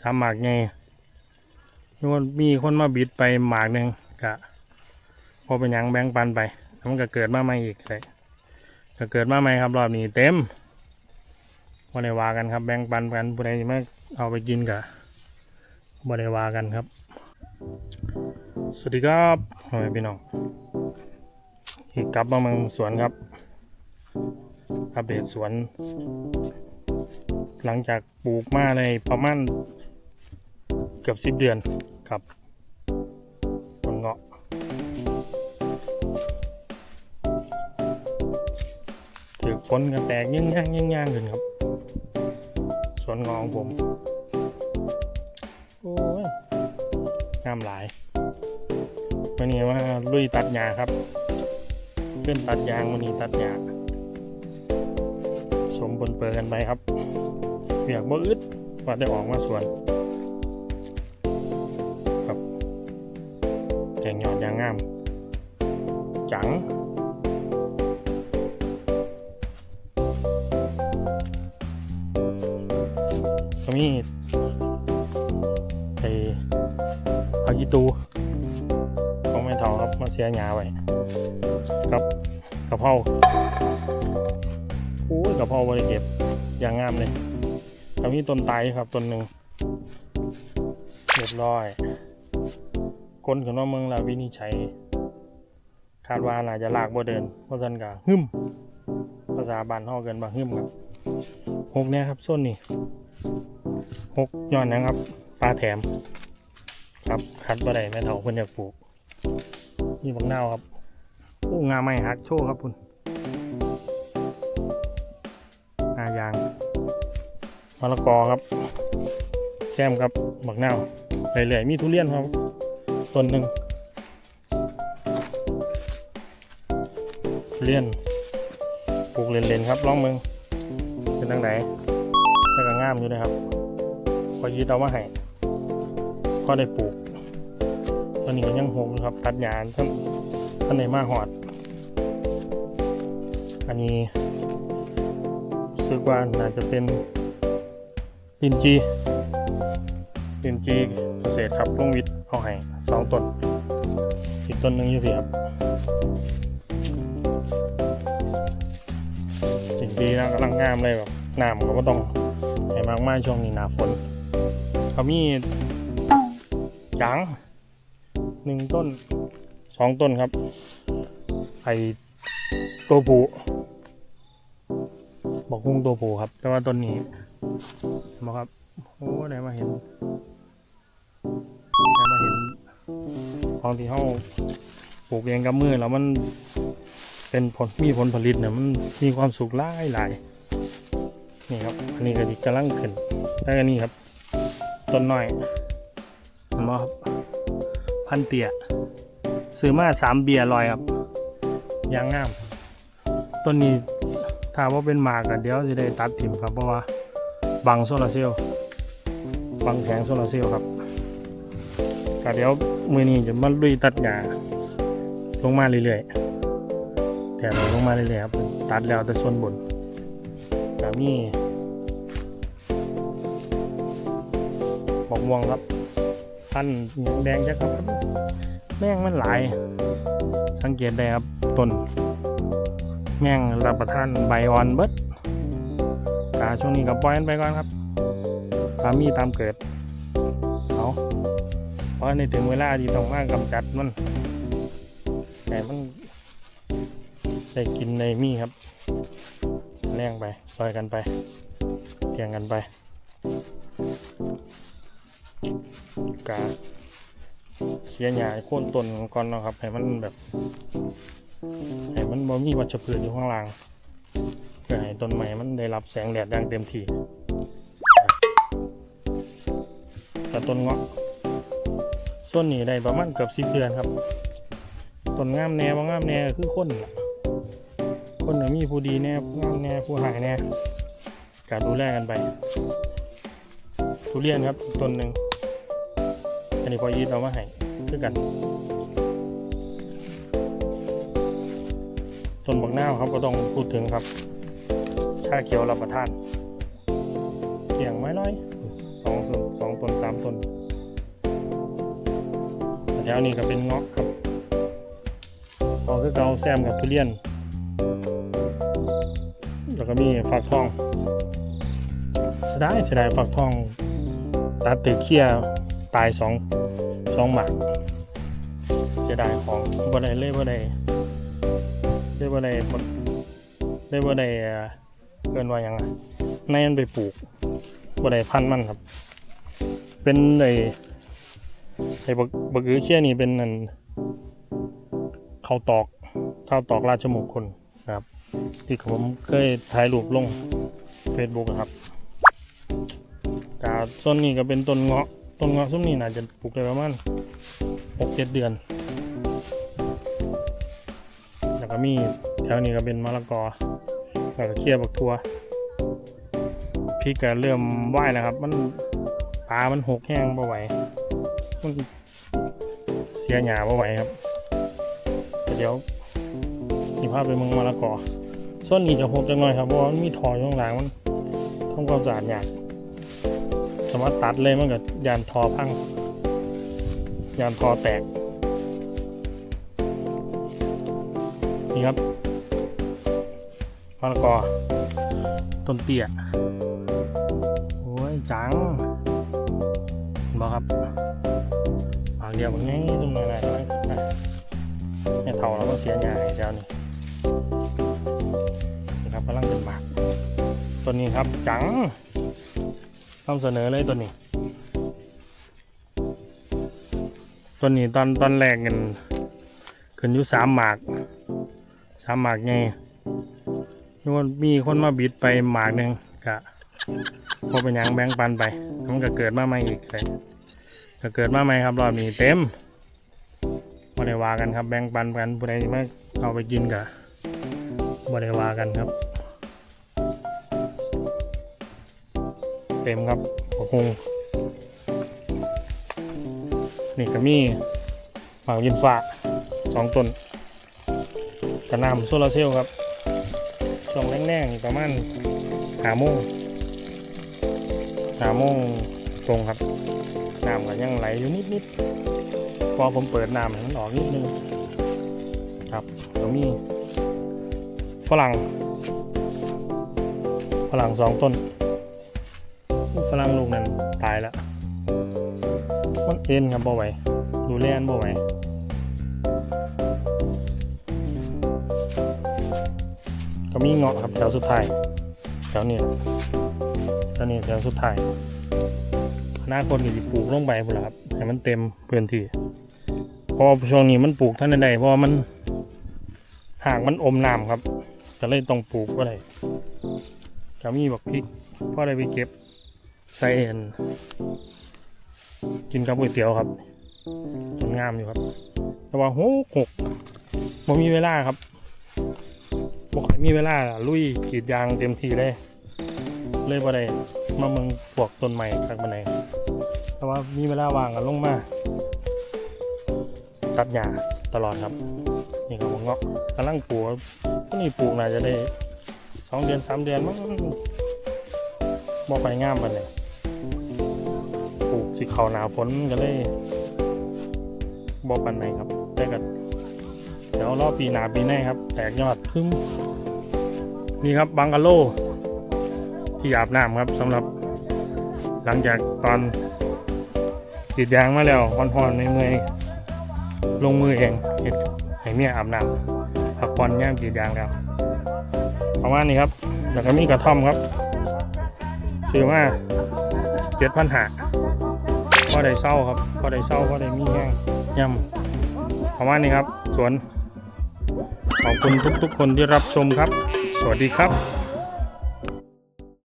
สามหมากไงมีคนมีคนมาบิดไปหมากหนึ่งกะพอเป็นยังแบงปันไปแล้วมันก็เกิดมาใหม่อีกเลยก็เกิดมาใหม่ครับรอบนี้เต็มบ่ได้ว่ากันครับ แบ่งปันกันผู้ใดมาเอาไปกินกะบ่ได้ว่ากันครับ สวัสดีครับพ่อแม่พี่น้องที่กลับมาเมืองสวนครับอัปเดตสวน หลังจากปลูกมาเลยประมาณ เกือบสิบเดือนครับต้นเงาะถือฝนกันแตกยิ่งย่างยิ่งย่างขึ้นครับ สวนเงาะของผม โอ้ยงามหลายวันนี้ว่าลุยตัดหญ้าครับขึ้นตัดยางวันนี้ตัดหญ้าสมบนเปิดกันไปครับเปียกบ่อึดว่าได้ออกมาสวน งยอดยางงาม จังก็มีไอ้ผักอีตูของแม่เฒ่าครับมาเสียหยาไว้ครับกะเพราโอ้ยกะเพราบริเก็บอย่างงามเลยก็มีต้นไตรครับต้นหนึ่งเรียบร้อย คนขึ้นว่าเมืองลาวินิจฉัยคาดว่าน่าจะลากบ่เดินเพราะฉะนั้นก็หึมภาษาบ้านเฮาเกินบาหึมครับหกเนี่ยครับส้นนี่หกย้อนนะครับปลาแถม ครับคัดบ่ได้แม่เฒ่าเพิ่นอยากปลูกนี่บักนาวครับโอ้งาไม่หักโชว์ครับคุณหายางมะละกอครับแซมครับบักนาวเรื่อยๆมีทุเรียนครับ ต้นหนึ่งเรียนปลูกเล่นๆครับล่องมึงเป็นทางไหนแล้วก็งามอยู่นะครับพอยืดเอามาให้ก็ได้ปลูกตอนนี้ก็ยังหกอยู่ครับ ตัดหญ้าท่านท่านในมาหอด อันนี้รู้สึกว่าน่าจะเป็นลินจีลินจีเกษตรครับลุงวิทย์เอาให้ สองต้นอีกต้นหนึ่งอยู่พี่ครับลินจีนะกำลังงามเลยแบบน้ำก็ไม่ต้องให้มากมายช่วงนี้หนาฝนเขามียางหนึ่งต้นสองต้นครับไอตัวผูบอกกุ้งตัวผูครับ แต่ว่าต้นนี้เห็นไหมครับโอ้ได้มาเห็นได้มาเห็น ของที่เขาปลูกเองกับมือแล้วมันเป็นผลมีผลผลิตเนี่ยมันมีความสุขหลายหลายนี่ครับอันนี้ก็ดิกำลังขึ้นแล้วก็นี่ครับต้นน้อยเห็นไหมครับพันเตียซื้อมาสามเบียร์ลอยครับยางงามต้นนี้ถ้าว่าเป็นหมากกันเดี๋ยวจะได้ตัดถิ่มครับเพราะว่าบังโซลาเซลล์บังแผงโซลาเซลล์ครับ ก็เดี๋ยวมือนี้จะมาลุยตัดหญ้าลงมาเรื่อยๆแถมลงมาเรื่อยๆครับ ตัดแล้วแต่ส่วนบนแบบนี้บอกม่วงครับพันแดงจักครับ แม่งมันหลาย สังเกตได้ครับต้น แม่งรับประทานใบอ่อนเบิดกาช่วงนี้ก็ปล่อยมันไปก่อนครับตามมีตามเกิดเอา เพราะในถึงเวลาที่ต้องมากำจัดมัน แต่มันได้กินในมีครับแรงไป ซอยกันไปเทียงกันไปกาเสียหยาโค่นต้นก่อนนะครับให้มันแบบให้มันบ่มีวัชพืชอยู่ข้างล่างเพื่อให้ต้นไม้มันได้รับแสงแดดอย่างเต็มที่แต่ต้นเงาะ ส่วนนี้ได้ประมาณเกือบสิบเดือนครับต้นงามแน่ว่างามแน่คือคนล่ะคนน่ะมีผู้ดีแน่ผู้งามแน่ผู้หายแน่การดูแลกันไปทุเรียนครับต้นหนึ่งอันนี้พอยีดเอามาให้คือกันต้นบักนาครับก็ต้องพูดถึงครับชาเขียวรับประทาน ถวนี้ก็เป็นเงาะครับพอคือเกาแซมกับทุเรียน แล้วก็มีฝักทองเสียดายเสียดายฝักทองตัดตือเคี้ยตายสองสองหมากเสียดายของบ่ได้เลยบ่ได้เลยบ่ได้บ่เลยบ่ได้เอ่อเกินว่าหยังไงในมันไปปลูกบ่ได้พันมันครับ เป็นไอ ไอ้บักบักอือเคี้ยนี่เป็นอันข้าวตอกข้าวตอกราชมงคลนะครับ ที่ผมเคยถ่ายรูปลง Facebook อะครับกาต้นนี้ก็เป็นต้นเงาะต้นเงาะส้มนี่น่าจะปลูกได้ประมาณหกเจ็ดเดือน แล้วก็มีแถวนี้ก็เป็นมะละกอแล้วก็เคี่ยวบักทัวพริกก็เริ่มไหวแล้วครับ มันปลามันหกแห้งบ่ไหว มันเสียหยาบ่ไหวครับเดี๋ยวมีภาพไปเมืองมะละกอส่วนนี้จะหกจังหน่อยครับเพราะมันมีถอยข้างหลังมันทำความสะอาดยากสามารถตัดเลยมันกับยานทอพังยานทอแตกนี่ครับมะละกอต้นเตี้ยโอ้ยจังเห็นบอกครับ เดียวมันง่ายตรงไหนไหนไหนเนี่ยเท่าแล้วก็เสียหายแถวนี้นะครับกำลังเป็นหมากตัวนี้ครับจังต้องเสนอเลยตัวนี้ ตัวนี้ตอนตอนแรกกันขึ้นอยู่สามหมากสามหมากไงนี่ว่ามีคนมาบิดไปหมากหนึ่งกะพอเป็นยังแบงปันไปมันก็เกิดมาใหม่อีกเลย ก็เกิดมาใหม่ครับรอบนี้เต็มไม่ได้ว่ากันครับ แบ่งปันกันผู้ใดมาเอาไปกินกะบริวากันครับ เต็มครับขอบคุณนี่ก็มีหมากยินฟ้าสองต้นกระนำโซลาเซลล์ครับช่วงแรกๆประมาณหาโมงหาโมง ตรงครับน้ำก็ยังไหลอยู่นิดๆพอผมเปิดน้ำมันออกนิดนึงครับตรงนี้ฝรั่งฝรั่งสองต้นฝรั่งลูกนั้นตายแล้วมันเอ็นครับบ่ไหวดูแลนบ่ไหวก็มีเงาะครับแถวสุดท้ายแถวนี้แถวนี้แถวสุดท้าย หน้าคนก็จะปลูกลงไปพุ่นละครับให้มันเต็มพื้นที่พราะว่าช่วงนี้มันปลูกท่านใดเพราะว่ามันหากมันอมน้ำครับก็เลยต้องปลูกก็ได้ก็มีบักพริกพ่อได้ไปเก็บใส่อันกินกับก๋วยเตี๋ยวครับสวยงามอยู่ครับ แต่ว่าโหหกบ่มีเวลาครับบ่ค่อยมีเวลาลุยกรีดยางเต็มทีเลย เลยบ่ได้มาเมืองพวกต้นใหม่ทักบันได แต่ว่ามีเวลาว่างกันลงมาตัดหญ้าตลอดครับ นี่ครับผมเงาะกำลังปลูวันนี้ปลูกน่าจะได้สองเดือนสามเดือนมั้งบ่ไปงามปานเลยปลูกสิเขาหนาฝนก็เลยบ่ปันไหนครับแต่ก็เดี๋ยวรอบปีหนาปีหน้าครับ แตกยอดพึ่งนี่ครับบังกะโลที่อาบน้ำครับสำหรับหลังจากตอน กรีดยางมาแล้ววันพอนในเมื่อยๆลงมือเองเฮ็ดให้เมียอาบน้ำพักผ่อนย่างกรีดยางแล้วประมาณนี้ครับแล้วก็มีกระท่อมครับซื้อมาเจ็ดพันหาพอได้เศร้าครับพอได้เศร้าพอได้มีแห้งย่ำประมาณนี้ครับ สวน ขอบคุณทุกๆคนที่รับชมครับ สวัสดีครับ